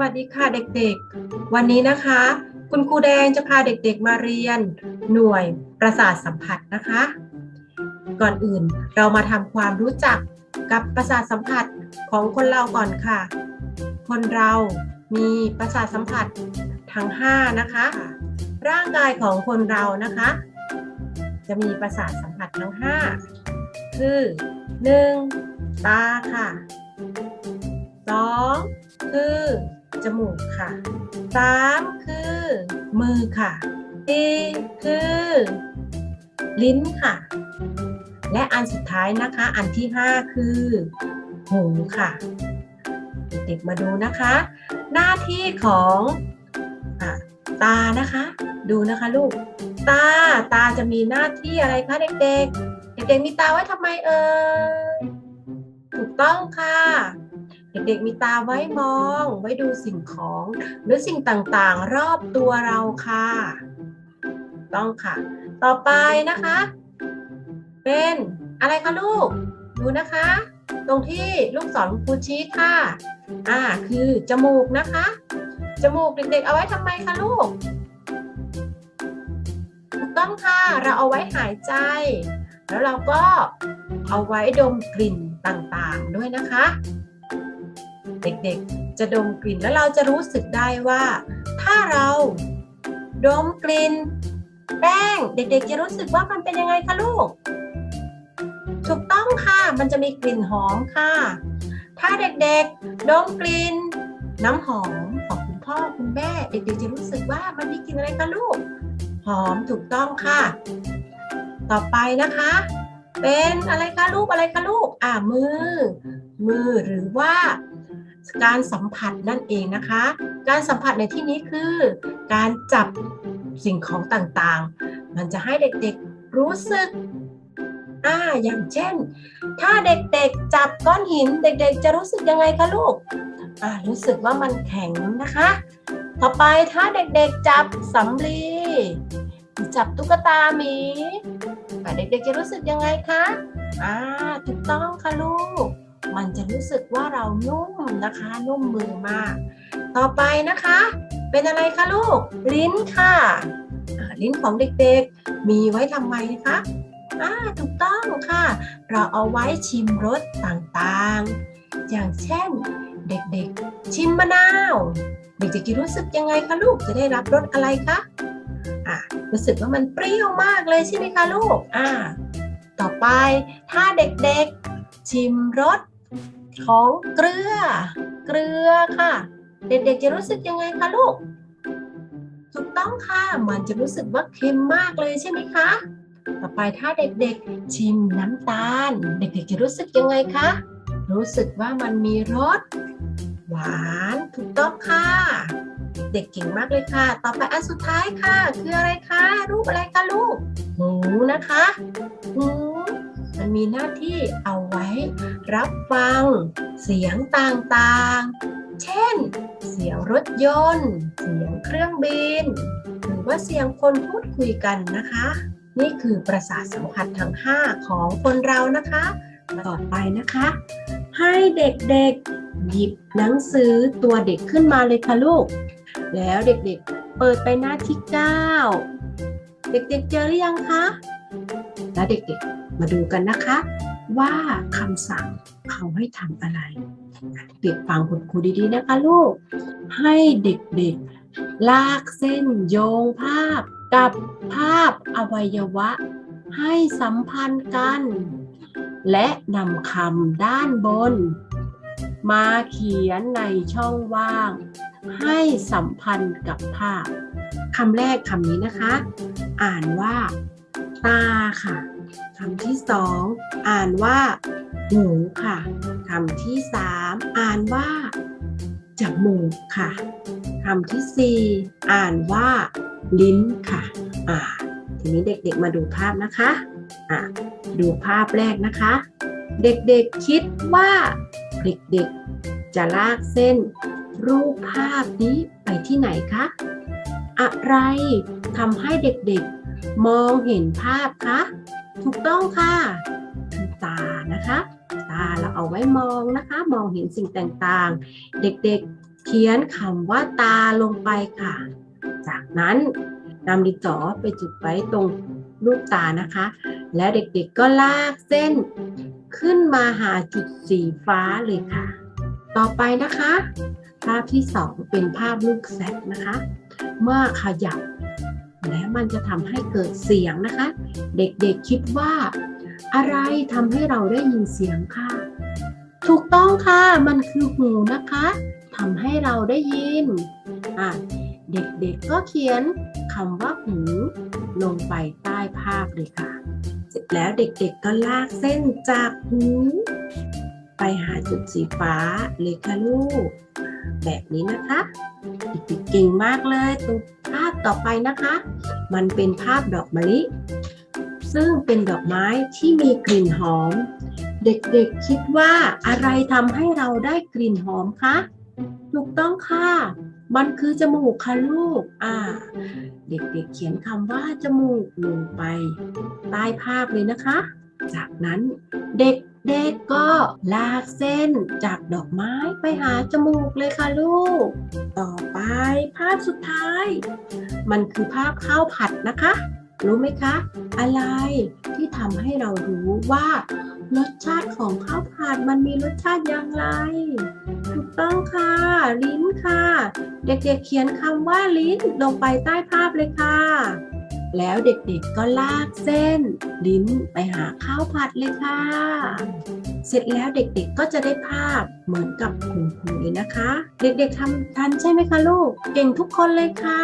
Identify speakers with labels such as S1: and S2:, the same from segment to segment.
S1: วัสดีค่ะเด็กๆ วันนี้นะคะ คุณครูแดงจะพาเด็กๆมาเรียน หน่วยประสาทสัมผัสนะคะ ก่อนอื่นเรามาทำความรู้จักกับประสาทสัมผัสของคนเราก่อนค่ะ คนเรามีประสาทสัมผัสทั้ง 5 นะคะ ร่างกายของคนเรานะคะ จะมีประสาทสัมผัสทั้ง 5 คือ 1. ตาค่ะ 2. คือ จมูกค่ะ 3. คือมือค่ะ 4. คือ ลิ้นค่ะ และอันสุดท้ายนะคะ อันที่ 5 คือหูค่ะ เด็กๆมาดูนะคะ หน้าที่ของอตานะคะ ดูนะคะลูก ตา ตาจะมีหน้าที่อะไรคะเด็กๆ เด็กๆมีตาไว้ทำไมเอ่ยถูกต้องค่ะ เด็กๆมีตาไว้มอง ไว้ดูสิ่งของ หรือสิ่งต่างๆ รอบตัวเราค่ะ ต้องค่ะ ต่อไปนะคะ เป็นอะไรคะลูก ดูนะคะ ตรงที่ลูกศรครูชี้ค่ะ อ่า คือจมูกนะคะ จมูกเด็กๆ เอาไว้ทำไมคะลูกถูกต้องค่ะ เราเอาไว้หายใจ แล้วเราก็เอาไว้ดมกลิ่นต่างๆ ด้วยนะคะ เด็กๆ จะดมกลิ่นแล้วเราจะรู้สึกได้ว่า ถ้าเราดมกลิ่นแป้งเด็กๆ จะรู้สึกว่ามันเป็นยังไงคะลูก ถูกต้องค่ะมันจะมีกลิ่นหอมค่ะ ถ้าเด็กๆ ดมกลิ่นน้ำหอมของคุณพ่อคุณแม่ เด็กๆ จะรู้สึกว่ามันมีกลิ่นอะไรคะลูก หอมถูกต้องค่ะ ต่อไปนะคะ เป็นอะไรคะลูกอะไรคะลูก อ่ามือ มือหรือว่า การสัมผัสนั่นเองนะคะ การสัมผัสในที่นี้คือ การจับสิ่งของต่างๆ มันจะให้เด็กๆรู้สึกอ่าอย่างเช่น ถ้าเด็กๆจับก้อนหินเด็กๆ จะรู้สึกยังไงคะลูกอ่ารู้สึกว่ามันแข็งนะคะ ต่อไปถ้าเด็กๆจับสำลีจับตุ๊กตาหมีเด็กๆจะรู้สึกยังไงคะอ่าถูกต้องค่ะลูก มันจะรู้สึกว่าเรานุ่มนะคะ นุ่มมือมาก ต่อไปนะคะ เป็นอะไรคะลูก ลิ้นค่ะ ลิ้นของเด็กๆ มีไว้ทำไมคะอ่าถูกต้องค่ะ เราเอาไว้ชิมรสต่างๆ อย่างเช่น เด็กๆ ชิมมะนาว เด็กๆจะรู้สึกยังไงคะลูกจะได้รับรสอะไรคะอ่ารู้สึกว่ามันเปรี้ยวมากเลยใช่ไหมคะลูกอ่าต่อไปถ้าเด็กๆ ชิมรสของเกลือ เกลือค่ะ เด็กๆจะรู้สึกยังไงคะลูก ถูกต้องค่ะ มันจะรู้สึกว่าเค็มมากเลยใช่ไหมคะ ต่อไปถ้าเด็กๆชิมน้ำตาล เด็กๆจะรู้สึกยังไงคะ รู้สึกว่ามันมีรสหวานถูกต้องค่ะ เด็กเก่งมากเลยค่ะ ต่อไปอันสุดท้ายค่ะ คืออะไรคะ รูปอะไรคะลูก หมูนะคะ หมัน มีหน้าที่เอาไว้ รับฟัง เสียงต่างๆ เช่น เสียงรถยนต์ เสียงเครื่องบิน หรือว่าเสียงคนพูดคุยกันนะคะ นี่คือประสาทสัมผัสทั้ง 5 ของคนเรานะคะ ต่อไปนะคะ ให้เด็กๆ หยิบหนังสือตัวเด็กขึ้นมาเลยค่ะลูก แล้วเด็กๆ เปิดไปหน้าที่ 9 เด็กๆ เจอหรือยังคะ แล้วเด็กๆ มาดูกันนะคะ ว่าคำสั่งเขาให้ทำอะไร เด็กฟังคุณครูดีๆนะคะลูก ให้เด็กๆ ลากเส้นโยงภาพ กับภาพอวัยวะ ให้สัมพันธ์กัน และนำคำด้านบน มาเขียนในช่องว่าง ให้สัมพันธ์กับภาพคำแรกคำนี้นะคะ อ่านว่า ตาค่ะคำที่สองอ่านว่าหูค่ะคำที่สามอ่านว่าจมูกค่ะคำที่สี่อ่านว่าลิ้นค่ะ อ่า ทีนี้เด็กๆมาดูภาพนะคะ อ่าดูภาพแรกนะคะ เด็กๆคิดว่าเด็กๆจะลากเส้น รูปภาพนี้ไปที่ไหนคะ อะไรทำให้เด็กๆ มองเห็นภาพคะถูกต้องค่ะ ตานะคะ ตาเราเอาไว้มองนะคะ มองเห็นสิ่งต่างๆ เด็กๆเขียนคำว่าตาลงไปค่ะ จากนั้นนำดินสอไปจุดไว้ตรงลูกตานะคะ แล้วเด็กๆก็ลากเส้นขึ้นมาหาจุดสีฟ้าเลยค่ะ ต่อไปนะคะ ภาพที่สองเป็นภาพลูกแซกนะคะ เมื่อขยับ แล้วมันจะทำให้เกิดเสียงนะคะ เด็กๆคิดว่า อะไรทำให้เราได้ยินเสียงค่ะ ถูกต้องค่ะ มันคือหูนะคะทำให้เราได้ยินอะเด็กๆก็เขียนคำว่าหูลงไปใต้ภาพเลยค่ะ เสร็จแล้วเด็กๆก็ลากเส้นจากหูไปหาจุดสีฟ้าเลยค่ะลูก แบบนี้นะคะเด็กๆเก่งมากเลยตัวภาพ ต่อไปนะคะ มันเป็นภาพดอกมะลิ ซึ่งเป็นดอกไม้ที่มีกลิ่นหอม เด็กๆคิดว่าอะไรทำให้เราได้กลิ่นหอมคะ ถูกต้องค่ะ มันคือจมูกค่ะลูก อ่า เด็กๆเขียนคำว่าจมูกลงไปใต้ภาพเลยนะคะ จากนั้นเด็ก ๆก็ลากเส้นจากดอกไม้ไปหาจมูกเลยค่ะลูก ต่อไปภาพสุดท้าย มันคือภาพข้าวผัดนะคะ รู้ไหมคะ อะไรที่ทำให้เรารู้ว่ารสชาติของข้าวผัดมันมีรสชาติอย่างไร ถูกต้องค่ะ ลิ้นค่ะ เด็กๆเขียนคำว่าลิ้นลงไปใต้ภาพเลยค่ะ แล้วเด็กๆก็ลากเส้น ลิ้นไปหาข้าวผัดเลยค่ะ เสร็จแล้วเด็กๆก็จะได้ภาพเหมือนกับคุณครูเลยนะคะ เด็กๆทำทันใช่ไหมคะลูก เก่งทุกคนเลยค่ะ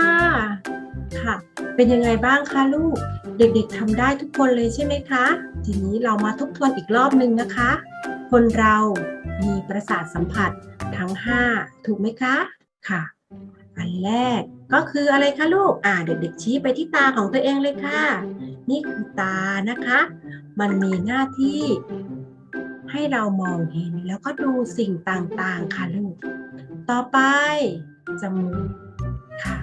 S1: ค่ะ เป็นยังไงบ้างคะลูก เด็กๆทำได้ทุกคนเลยใช่ไหมคะ ทีนี้เรามาทบทวนอีกรอบหนึ่งนะคะ คนเรามีประสาทสัมผัสทั้ง 5 ถูกไหมคะ ค่ะ อันแรกก็คืออะไรคะลูก อ่า เด็กๆชี้ไปที่ตาของตัวเองเลยค่ะ นี่คือตานะคะ มันมีหน้าที่ ให้เรามองเห็นแล้วก็ดูสิ่งต่างๆ ค่ะลูก ต่อไป จมูกค่ะ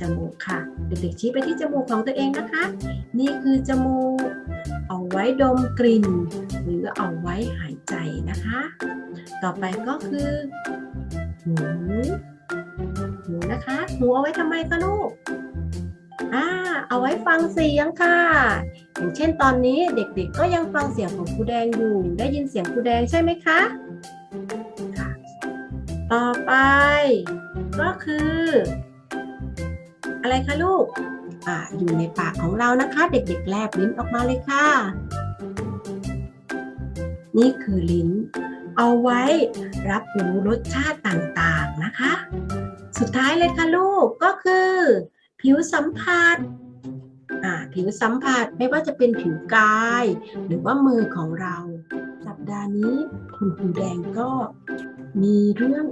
S1: จมูกค่ะ เด็กๆชี้ไปที่จมูกของตัวเองนะคะ นี่คือจมูก เอาไว้ดมกลิ่น หรือเอาไว้หายใจนะคะ ต่อไปก็คือหู หูนะคะหูเอาไว้ทำไมคะลูกอ่าเอาไว้ฟังเสียงค่ะ อย่างเช่นตอนนี้เด็กๆก็ยังฟังเสียงของครูแดงอยู่ ได้ยินเสียงครูแดงใช่ไหมคะค่ะต่อไป ก็คือ อะไรคะลูกอ่าอยู่ในปากของเรานะคะ เด็กๆแลบลิ้นออกมาเลยค่ะ นี่คือลิ้น เอาไว้รับรู้รสชาติต่างๆนะคะ สุดท้ายเลยค่ะลูกก็คือ ผิวสัมผัสอ่าผิวสัมผัสไม่ว่าจะเป็นผิวกาย หรือว่ามือของเรา สัปดาห์นี้คุณครูแดงก็มีเรื่อง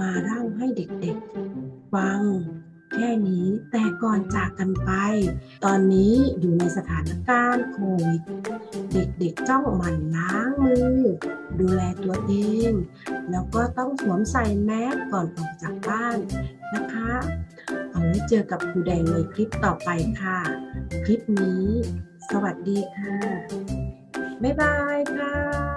S1: มาเล่าให้เด็กๆ ฟัง แค่นี้แต่ก่อนจากกันไป ตอนนี้อยู่ในสถานการณ์โควิด เด็กๆจ้องหมั่นล้างมือ ดูแลตัวเอง แล้วก็ต้องสวมใส่แมสก่อนออกจากบ้านนะคะ เอาไว้เจอกับครูแดงในคลิปต่อไปค่ะ คลิปนี้ สวัสดีค่ะ บ๊ายบายค่ะ